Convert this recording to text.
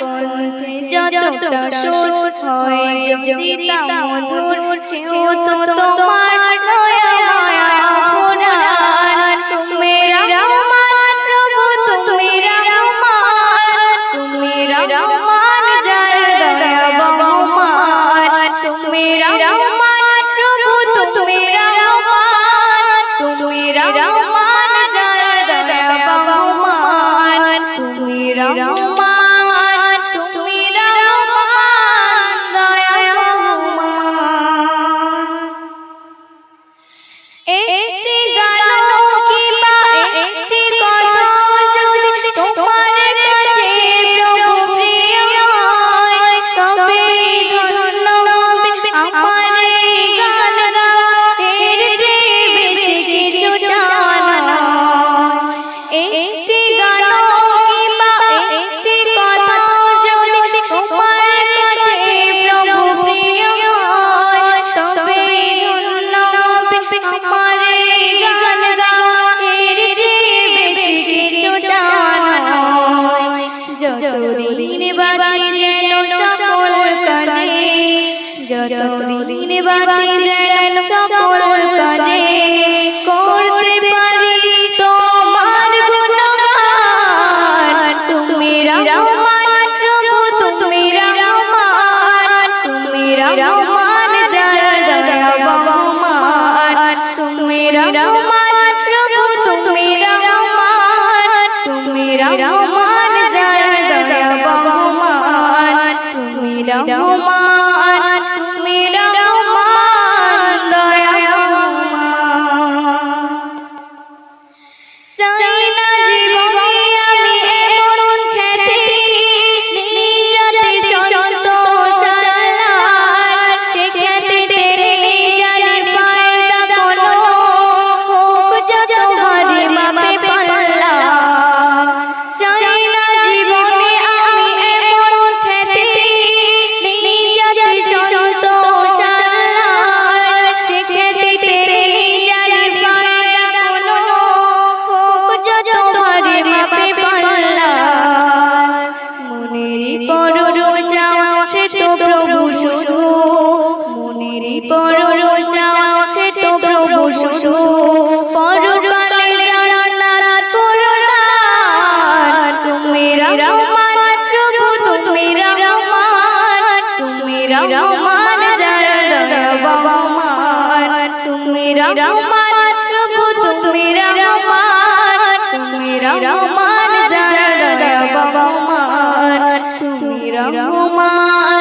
কণ্ঠে যতটা সুর হয়, যদি তা মধুর, সেও তো তোমার দয়া মায়া অপরাধ। তুমি রহমান প্রভু, তুমি রহমান। তুমি রহমান যার দয়া বহুমান তুমি রহমান প্রভু, তুমি রহমান। তুমি রহমান যার দয়া বহুমান তুমি রহমান যতদিন বাঁচি যেন সকল কাজে করতে পারি তোমার গুণগান। তুমি রহমান প্রভু তুমি রহমান। তুমি রহমান যার দয়া তুমি রহমান প্রভু তুমি রহমান। তুমি রহমান যার দয়া তুমি রহমান রহমান যার দয়া তুমি রহমান প্রভু তুমি রহমান। তুমি রহমান যার রহমান তুমি রহমান